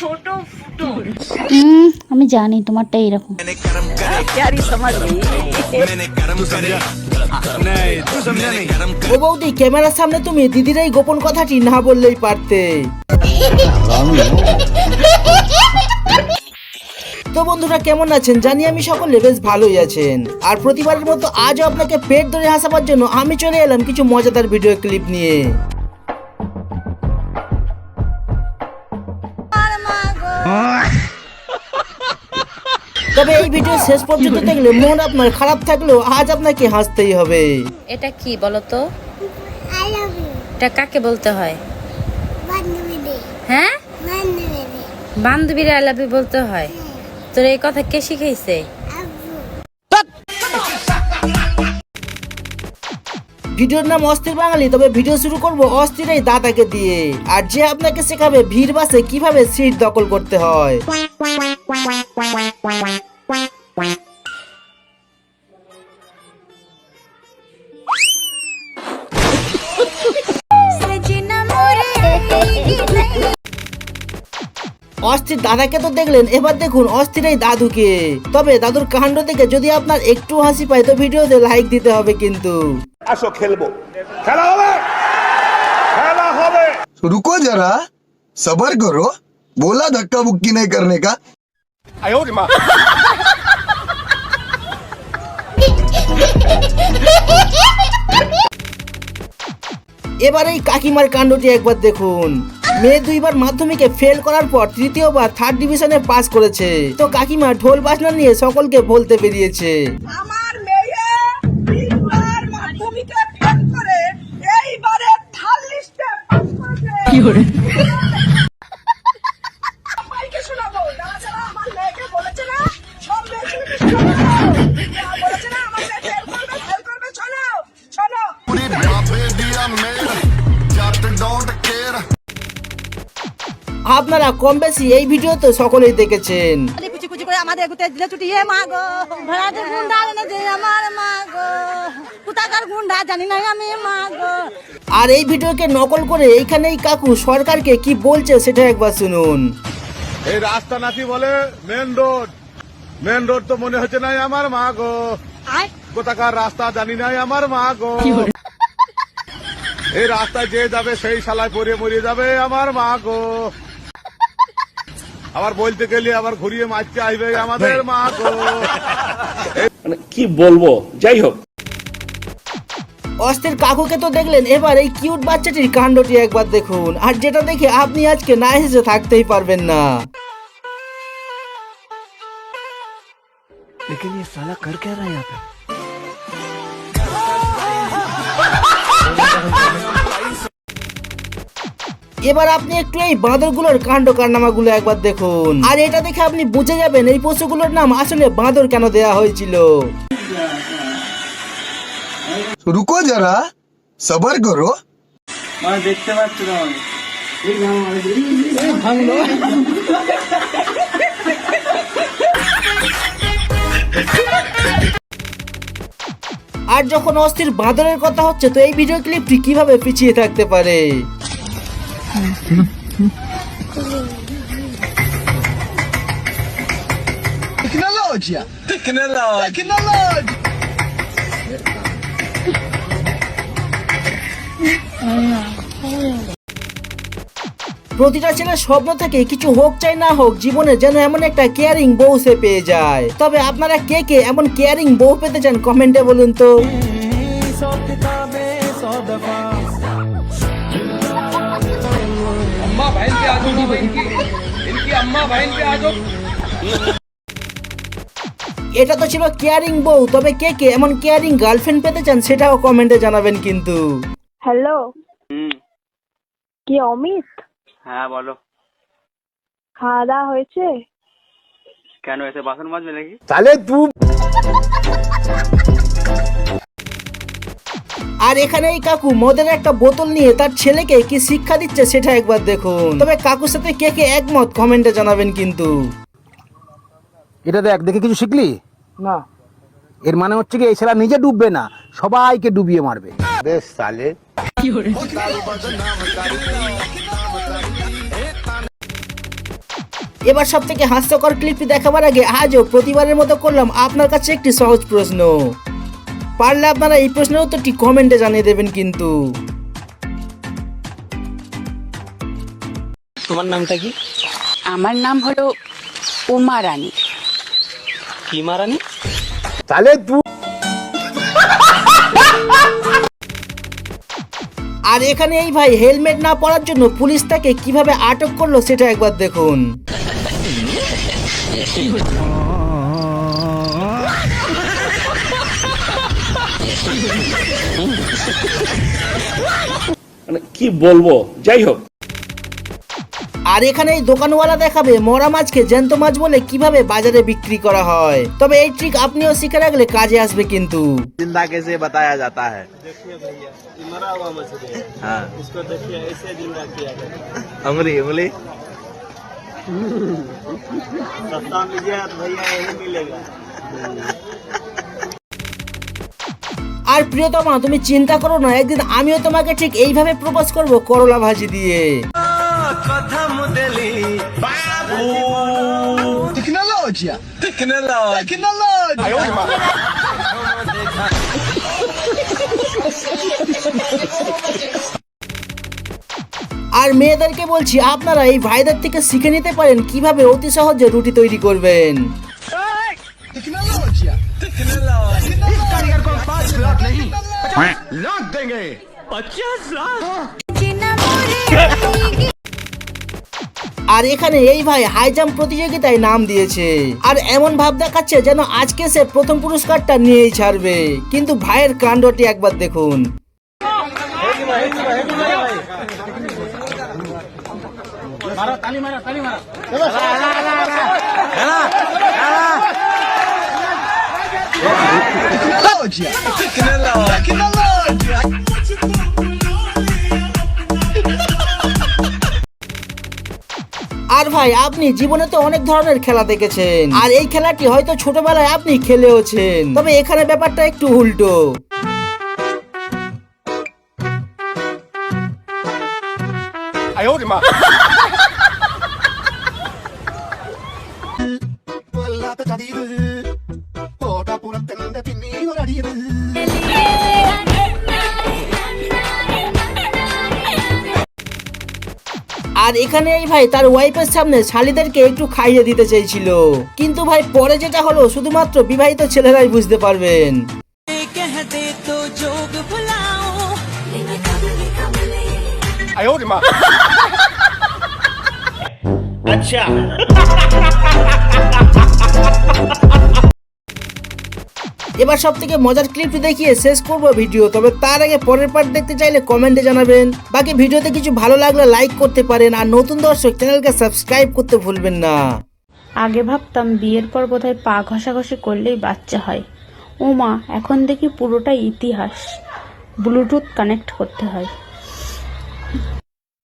ছোট ফুটো। হুম আমি জানি তোমারটা এরকম। ও বৌদি ক্যামেরার সামনে তুমি দিদির এই গোপন কথাটি না বললেই পারতে। তো বন্ধুরা কেমন আছেন? জানি আমি সকলে বেশ ভালোই আছেন। আর প্রতিবারের মতো আজও আপনাকে পেট ধরে হাসাবার জন্য আমি চলে এলাম কিছু মজাদার ভিডিও ক্লিপ নিয়ে। তবে এই ভিডিও শেষ পর্যন্ত দেখলে মন আপনার খারাপ থাকলেও আজ আপনাকে হাসতেই হবে। এটা কি বলো তো? এটা কাকে বলতে হয়? হ্যাঁ? বান্ধবীরা আই লাভ ইউ বলতে হয়? তোর এই কথা কে শিখাইছে? ভিডিওর নাম অস্থির বাঙালি তবে ভিডিও শুরু করব অস্থির এই দাদাকে দিয়ে। আর যে আপনাকে শেখাবে ভিড় বাসে কীভাবে সিট দখল করতে হয়। অস্থির দাদাকে তো দেখলেন এবার দেখুন অস্থির এই দাদুকে তবে দাদুর কাণ্ড দেখে যদি আপনার একটু হাসি পায় তো ভিডিওতে লাইক দিতে হবে কিন্তু আসো খেলবো খেলা হবে খেলা হবে तो रुको जरा सबर करो बोला धक्का बुक्की नहीं करने का এবার এই কাকিমার কাণ্ডটি একবার দেখুন। মেয়ে দুইবার মাধ্যমিকে ফেল করার পর তৃতীয়বার থার্ড ডিভিশনে পাস করেছে। তো কাকিমা ঢোল বাজনা নিয়ে সকলকে বলতে বেরিয়েছে। আমার মেয়ে তিনবার মাধ্যমিকে ফেল করে এইবারে থার্ড লিস্টে পাস করেছে। কি করে? আপনারা কম বেশি এই ভিডিও তো সকলেই দেখেছেন। কুচি কুচি করে আমাদের গুতে দিলে ছুটি এ মা গো। ভাড়াতে গুন্ডা এনে যে আমার মা গো। কোথাকার গুন্ডা জানি না আমি মা গো। আর এই ভিডিওকে নকল করে এইখানেই কাকু সরকারকে কি বলছে সেটা একবার শুনুন। এই রাস্তা নাকি বলে মেন রোড মেন রোড তো মনে হচ্ছে নাই আমার মা গো। কোথাকার রাস্তা জানি নাই আমার মা গো। এই রাস্তা যে যাবে সেই শালায় পরে মরে যাবে আমার মা গো। আবার বলতে গেলে আবার ঘুরিয়ে মারতে আসবে আমাদের মা মানে কি বলব? যাই হোক। অস্থির কাকুকে তো দেখলেন এবার এই কিউট বাচ্চাটির কাণ্ডটি একবার দেখুন। আর যেটা দেখে আপনি আজকে না হেসে থাকতেই পারবেন না। এবার আপনি একটু এই বাঁদরগুলোর কাণ্ড কারনামাগুলো একবার দেখুন। আর এটা দেখে আপনি বুঝে যাবেন এই পশুগুলোর নাম আসলে বাঁদর কেন দেয়া হয়েছিল। রুকো যারা সবার করো। দেখতে আর যখন অস্থির বাঁদরের কথা হচ্ছে তো এই ভিডিও ক্লিপটি কীভাবে পিছিয়ে থাকতে পারে? Tecnologia! Tecnologia! Tecnologia! প্রতিটা ছেলের স্বপ্ন থেকে কিছু হোক চাই না হোক জীবনে যেন এমন একটা কেয়ারিং বউ সে পেয়ে যায় তবে আপনারা কে কে এমন কেয়ারিং বউ পেতে চান কমেন্টে বলুন তো এটা তো ছিল কেয়ারিং বউ তবে কে কে এমন কেয়ারিং গার্লফ্রেন্ড পেতে চান সেটাও কমেন্টে জানাবেন কিন্তু। হ্যালো কি অমিত? হ্যাঁ বলো। খাওয়া দাওয়া হয়েছে? কেন এসে বাসন মাজবে নাকি? আর এখানে এই কাকু মদের একটা বোতল নিয়ে তার ছেলেকে কি শিক্ষা দিচ্ছে সেটা একবার দেখুন। তবে কাকুর সাথে কে কে একমত কমেন্টে জানাবেন কিন্তু। এটা দেখ দেখে কিছু শিখলি? না। এর মানে হচ্ছে কি এই ছেলে নিজে ডুববে না সবাইকে ডুবিয়ে মারবে। এবার সব থেকে হাস্যকর ক্লিপটি দেখাবার আগে আজও প্রতিবারের মতো করলাম আপনার কাছে একটি সহজ প্রশ্ন। পারলে আপনারা এই প্রশ্নের উত্তরটি কমেন্টে জানিয়ে দেবেন কিন্তু। তোমার নামটা কি? আমার নাম হলো উমা রানী। কি মারানি তাহলে তুই আর এখানে এই ভাই হেলমেট না পরার জন্য পুলিশ তাকে কীভাবে আটক করল সেটা একবার দেখুন। মানে কি বলবো যাই হোক আর এখানে এই দোকানওয়ালা দেখাবে মরা মাছকে জ্যান্ত মাছ বলে কিভাবে বাজারে বিক্রি করা হয় তবে এই ট্রিক আপনিও শিখে রাখলে কাজে আসবে কিন্তু जिंदा कैसे बताया जाता है हाँ उंगली उंगली আর প্রিয়তমা তুমি চিন্তা করো না একদিন আমিও তোমাকে ঠিক এইভাবে প্রপোজ করব করলা ভাজি দিয়ে Tecnologia. Tecnologia. Tecnologia. আর মেয়েদেরকে বলছি আপনারা এই ভাইদের থেকে শিখে নিতে পারেন কীভাবে অতি সহজে রুটি তৈরি করবেন लाख देंगे আর এখানে এই ভাই হাই জাম্প প্রতিযোগিতায় নাম দিয়েছে আর এমন ভাব দেখাচ্ছে যেন আজকে সে প্রথম পুরস্কারটা নিয়েই ছাড়বে কিন্তু ভাইয়ের কাণ্ডটি একবার দেখুন Tecnologia. ভাই, আপনি জীবনে তো অনেক ধরনের খেলা দেখেছেন। আর এই খেলাটি হয়তো ছোটবেলায় আপনি খেলেওছেন। তবে এখানে ব্যাপারটা একটু উল্টো। আর এখানে এই ভাই তার ওয়াইফের সামনে শালিদেরকে একটু খাইয়ে দিতে চেয়েছিল কিন্তু ভাই পরে যেটা হলো শুধুমাত্র বিবাহিত ছেলেরাই বুঝতে পারবেন। এবার সব থেকে মজার ক্লিপটি দেখিয়ে শেষ করব ভিডিও, তবে তার আগে পরের পার্ট দেখতে চাইলে কমেন্টে জানাবেন। বাকি ভিডিওতে কিছু ভালো লাগলে লাইক করতে পারেন, আর নতুন দর্শক চ্যানেলকে সাবস্ক্রাইব করতে ভুলবেন না। আগে ভাবতাম বিয়ের পর বোধহয় পা ঘষাঘষি করলেই বাচ্চা হয়। ও মা এখন দেখি পুরোটা ইতিহাস। ব্লুটুথ কানেক্ট করতে হয়।